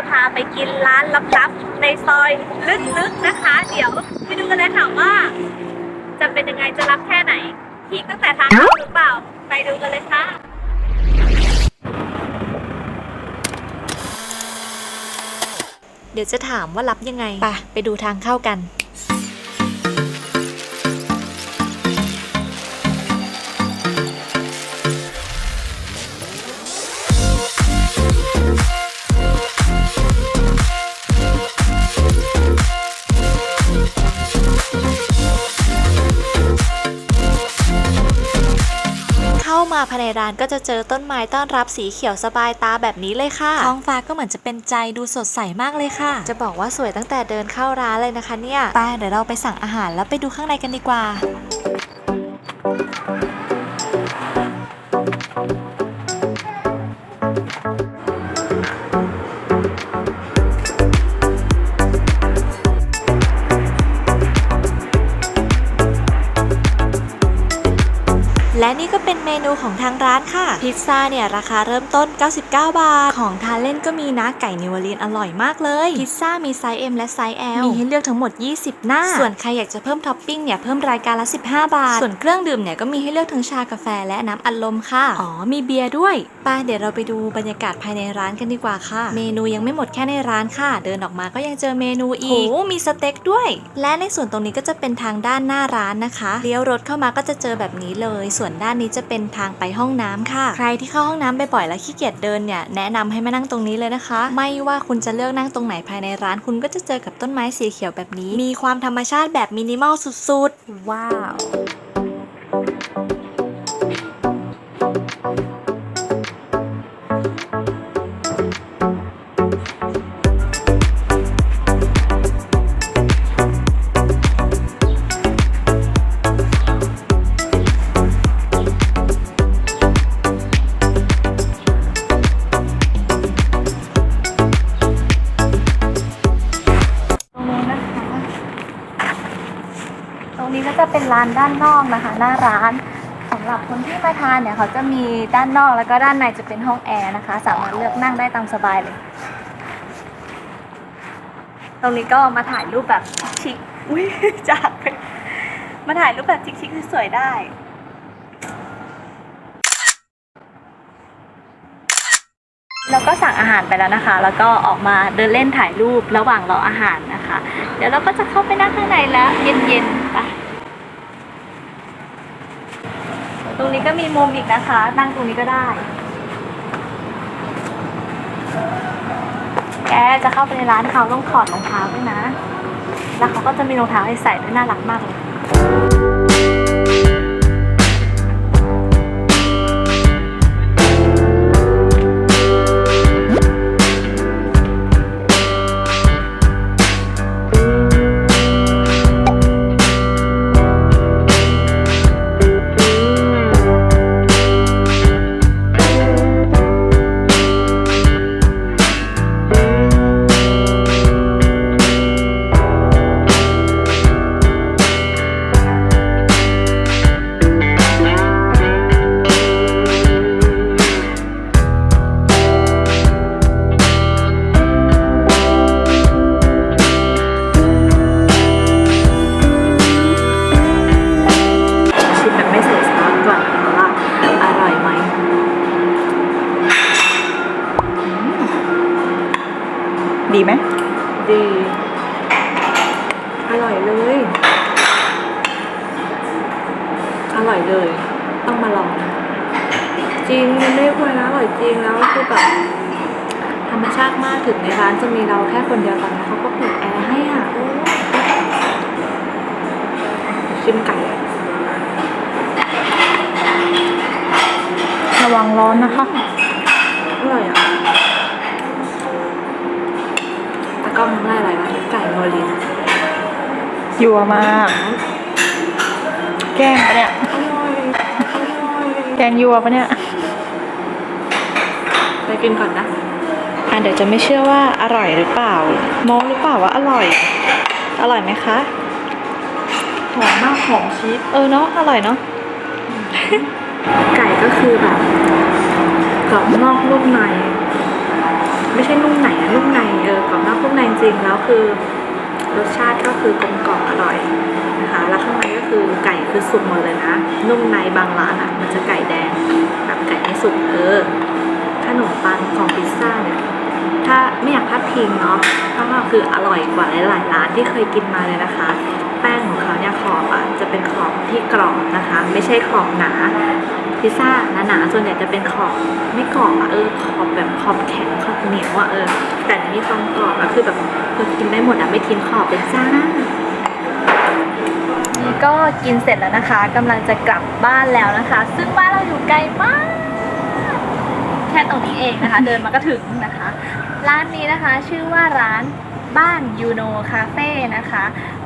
จะพาไปกินร้านลับๆในซอยลึกๆนะคะ เดี๋ยวไปดูกันเลยค่ะว่า จะเป็นยังไงจะลับแค่ไหนพีคตั้งแต่ทางเข้าหรือเปล่า ไปดูกันเลยค่ะเดี๋ยวจะถามว่ารับยังไง ไปไปดูทางเข้ากัน มาภายในร้านก็จะเจอต้นไม้ต้อนรับสีเขียวสบายตาแบบนี้เลยค่ะ ท้องฟ้าก็เหมือนจะเป็นใจดูสดใสมากเลยค่ะ จะบอกว่าสวยตั้งแต่เดินเข้าร้านเลยนะคะเนี่ยไปเดี๋ยวเราไปสั่งอาหารแล้วไปดูข้างในกันดีกว่าและนี่ก็เป็นเมนูของทางร้านค่ะ พิซซ่าเนี่ยราคาเริ่มต้น 99 บาท ของทานเล่นก็มีนะไก่นิวอร์ลีนอร่อยมากเลย พิซซ่ามีไซส์ M และไซส์ L มีให้เลือกทั้งหมด 20 หน้า ส่วนใครอยากจะเพิ่มท็อปปิ้งเนี่ยเพิ่มรายการละ 15 บาท ส่วนเครื่องดื่มเนี่ยก็มีให้เลือกทั้งชากาแฟและน้ำอัดลมค่ะ อ๋อ มีเบียร์ด้วยไป้าเดี๋ยวเราไปดูบรรยากาศภายในร้านกันดีกว่าค่ะ เมนูยังไม่หมดแค่ในร้านค่ะ เดินออกมาก็ยังเจอเมนูอีกโอ้มีสเต็กด้วย และในส่วนตรงนี้ก็จะเป็นทางด้านหน้าร้านนะคะเลี้ยวรถเข้ามาก็จะเจอแบบนี้เลย ส่วนด้านนี้จะเป็นทางไปห้องน้ำค่ะ ใครที่เข้าห้องน้ำไปบ่อยแล้วขี้เกียจเดินเนี่ยแนะนำให้มานั่งตรงนี้เลยนะคะ ไม่ว่าคุณจะเลือกนั่งตรงไหนภายในร้าน คุณก็จะเจอกับต้นไม้สีเขียวแบบนี้ มีความธรรมชาติแบบมินิมอลสุดๆ ว้าว เป็นร้านด้านนอกนะคะ หน้าร้านสำหรับคนที่มาทานเนี่ยเขาจะมีด้านนอกแล้วก็ด้านในจะเป็นห้องแอร์นะคะ สามารถเลือกนั่งได้ตามสบายเลย ตรงนี้ก็มาถ่ายรูปแบบชิคๆอุ้ยจากไปมาถ่ายรูปแบบชิคๆสวยๆได้แล้วก็สั่งอาหารไปแล้วนะคะ แล้วก็ออกมาเดินเล่นถ่ายรูประหว่างรออาหารนะคะ เดี๋ยวเราก็จะเข้าไปนั่งข้างในแล้ว เย็นๆไป ตรงนี้ก็มีมุมอีกนะคะ นั่งตรงนี้ก็ได้ แกจะเข้าไปในร้านเขาต้องถอดรองเท้าด้วยนะ แล้วเขาก็จะมีรองเท้าให้ใส่ด้วยน่ารักมากเลย ดีไหม ดี อร่อยเลย อร่อยเลย ต้องมาลองจริงมันไม่ควรนะอร่อยจริงแล้วคือแบบธรรมชาติมากถึงในร้านจะมีเราแค่คนเดียวตอนนี้เขาก็เปิดแอร์ให้อะโอ้ชิมไก่อะระวังร้อนนะคะอร่อยอะตะก ล้องทำได้อะไรวะไก่โนรินยัวมาก แกล้งปะเนี่ยอร่อยอร่อยแกล้งยัวปะเนี่ย ไปกินก่อนนะ อะเดี๋ยวจะไม่เชื่อว่าอร่อยหรือเปล่าโม้หรือเปล่าว่าอร่อย อร่อยไหมคะหอมมากหอมชีสเออเนาะอร่อยเนาะไก่ก็คือแบบกรอบนอกนุ่มใน ไม่ใช่นุ่มไหนนะนุ่มในเออกรอบนอกนุ่มในจ ริงๆแล้วคือรสชาติก็คือกลมกล่อมอร่อยนะคะ แล้วข้างในก็คือไก่คือสุกหมดเลยนะ นุ่มในบางร้านอะมันจะไก่แดงแบบไก่ไม่สุกเออขนมปังของพิซซ่าเนี่ยถ้าไม่อยากพลาดพิงเนาะก็คืออร่อยกว่าหลายๆร้านที่เคยกินมาเลยนะคะ แป้งของเขาเนี่ยขอบอะจะเป็นขอบที่กรอบนะคะ ไม่ใช่ขอบหนา พิซซ่าหนาๆส่วนใหญ่จะเป็นขอบไม่กรอบอะเออขอบแบบขอบแข็งขอบเหนียวอะเออ แต่อันนี้ความกรอบอะคือแบบคือกินได้หมดอะไม่ทิ้งขอบเป็นจ้านี่ก็กินเสร็จแล้วนะคะกำลังจะกลับบ้านแล้วนะคะ ซึ่งบ้านเราอยู่ไกลมากแค่ตรงนี้เองนะคะ เดินมาก็ถึงนะคะ ร้านนี้นะคะชื่อว่าร้านบ้านยูโนคาเฟ่นะคะ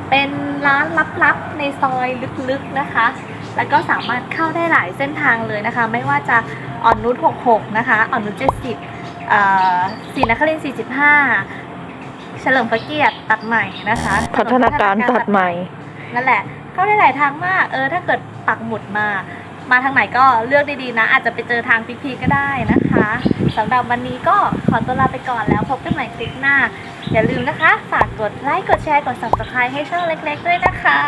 เป็นร้านลับๆในซอยลึกๆนะคะ แล้วก็สามารถเข้าได้หลายเส้นทางเลยนะคะ ไม่ว่าจะอ่อนนุช66 นะคะอ่อนนุช70เอ่อศรีนครินทร์45 เฉลิมพระเกียรติตัดใหม่นะคะ พัฒนาการตัดใหม่ นั่นแหละ เข้าได้หลายทางมาก เออ ถ้าเกิดปักหมุดมา มาทางไหนก็เลือกดีๆนะ อาจจะไปเจอทางพีๆก็ได้นะคะสำหรับวันนี้ก็ขอตัวลาไปก่อนแล้วพบกันใหม่คลิปหน้า อย่าลืมนะคะ ฝากกดไลค์ กดแชร์ กด subscribe ให้ช่องเล็กๆด้วยนะคะ